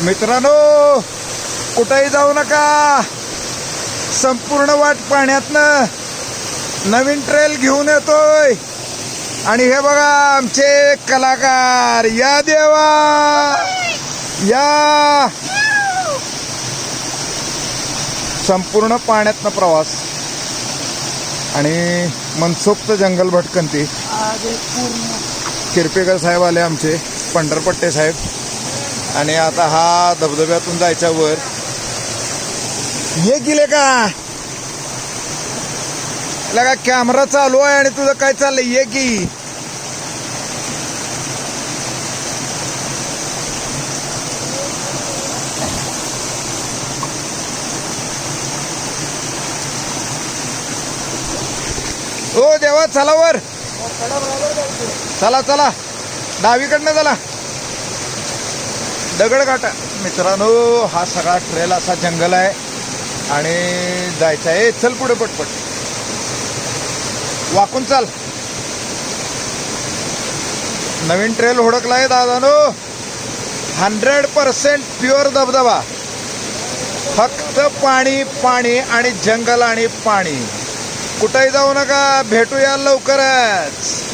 मित्रांनो कुठेही जाऊ नका. संपूर्ण वाट पाण्यातनं नवीन ट्रेल घेऊन येतोय. आणि हे बघा आमचे कलाकार या देवा! या! संपूर्ण पाण्यातनं प्रवास. आणि मनसोक्त जंगल भटकंती. किरपेकर साहेब आले आमचे पंढरपट्टे साहेब. आणि आता हा धबधब्यातून जायच्या वर. ये गेले का? लगा कॅमेरा चालू आहे आणि तुझं काय चाललंय? ये की. ओ देवा चला वर. चला चला. डावीकडनं चला. दगडघाटा. मित्रांनो हा सगळा ट्रेल असा जंगल आहे आणि जायचं आहे. चल पुढे पटपट. वाकून चाल. नवीन ट्रेल हुडकलाय दादानो. हंड्रेड पर्सेंट प्युअर धबधबा. फक्त पाणी पाणी आणि जंगल आणि पाणी. कुठेही जाऊ नका भेटूया लवकरच.